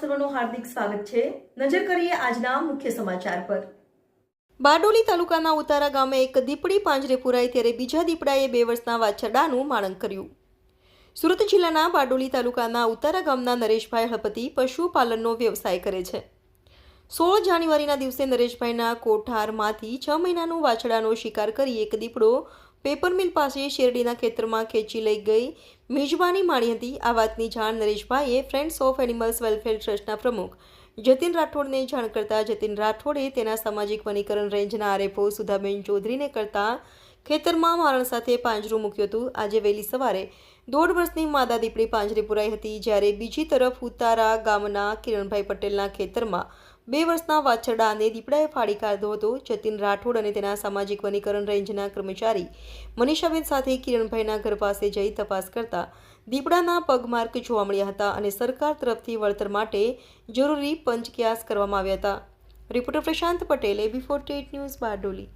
સર્વનું હાર્દિક સ્વાગત છે. નજર કરીએ આજના મુખ્ય સમાચાર પર. બારડોલી તાલુકાના ઉતારા ગામે એક દીપડી પાંજરે પુરાઈ ત્યારે બીજા દીપડાએ બે વર્ષના વાછરડાનું માણંગ કર્યું. સુરત જિલ્લાના બારડોલી તાલુકાના ઉતારા ગામના નરેશભાઈ હળપતિ પશુપાલનનો વ્યવસાય કરે છે. સોળ જાન્યુઆરીના દિવસે નરેશભાઈના કોઠારમાંથી છ મહિનાનું વાછડાનો શિકાર કરી એક દીપડો પેપર મિલ પાસે શેરડીના ખેતરમાં ખેંચી લઈ ગઈ મિજબાની માણી હતી. આ વાતની જાણ નરેશભાઈએ ફ્રેન્ડ્સ ઓફ એનિમલ્સ વેલફેર ટ્રસ્ટના પ્રમુખ જતીન રાઠોડને જાણ કરતા જતીન રાઠોડે તેના સામાજિક વનીકરણ રેન્જના આરએફઓ સુધાબેન ચૌધરીને કરતા ખેતરમાં મારણ સાથે પાંજરું મૂક્યું હતું. આજે વહેલી સવારે દોઢ વર્ષની માદા દીપડી પાંજરે પુરાઈ હતી જ્યારે બીજી તરફ ઉતારા ગામના કિરણભાઈ પટેલના ખેતરમાં બે વર્ષના વાછરડાને દીપડાએ ફાડી કાઢ્યો હતો. જતીન રાઠોડ અને તેના સામાજિક વનીકરણ રેન્જના કર્મચારી મનીષાબેન સાથે કિરણભાઈના ઘર પાસે જઈ તપાસ કરતા દીપડાના પગમાર્ક જોવા મળ્યા હતા અને સરકાર તરફથી વળતર માટે જરૂરી પંચક્યાસ કરવામાં આવ્યા હતા. રિપોર્ટર પ્રશાંત પટેલે બિફોર ટેટ ન્યૂઝ બારડોલી.